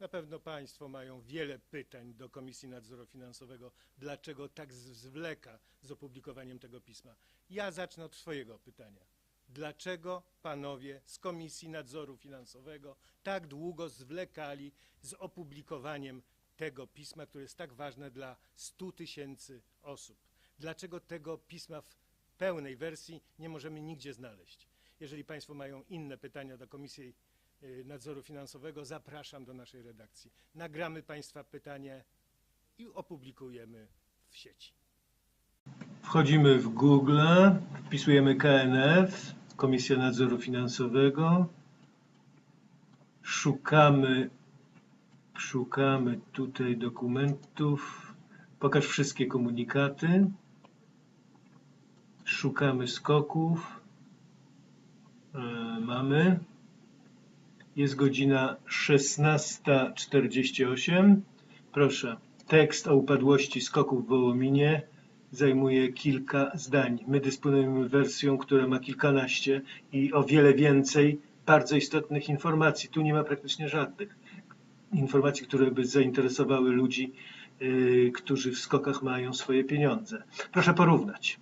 Na pewno Państwo mają wiele pytań do Komisji Nadzoru Finansowego, dlaczego tak zwleka z opublikowaniem tego pisma. Ja zacznę od swojego pytania. Dlaczego panowie z Komisji Nadzoru Finansowego tak długo zwlekali z opublikowaniem tego pisma, które jest tak ważne dla 100 tysięcy osób? Dlaczego tego pisma w pełnej wersji nie możemy nigdzie znaleźć? Jeżeli Państwo mają inne pytania do Komisji Nadzoru Finansowego, zapraszam do naszej redakcji. Nagramy Państwa pytanie i opublikujemy w sieci. Wchodzimy w Google, wpisujemy KNF, Komisja Nadzoru Finansowego. Szukamy, szukamy tutaj dokumentów. Pokaż wszystkie komunikaty. Szukamy skoków. E, mamy. Jest godzina 16.48. Proszę, tekst o upadłości skoków w Wołominie zajmuje kilka zdań. My dysponujemy wersją, która ma kilkanaście i o wiele więcej bardzo istotnych informacji. Tu nie ma praktycznie żadnych informacji, które by zainteresowały ludzi, yy, którzy w skokach mają swoje pieniądze. Proszę porównać.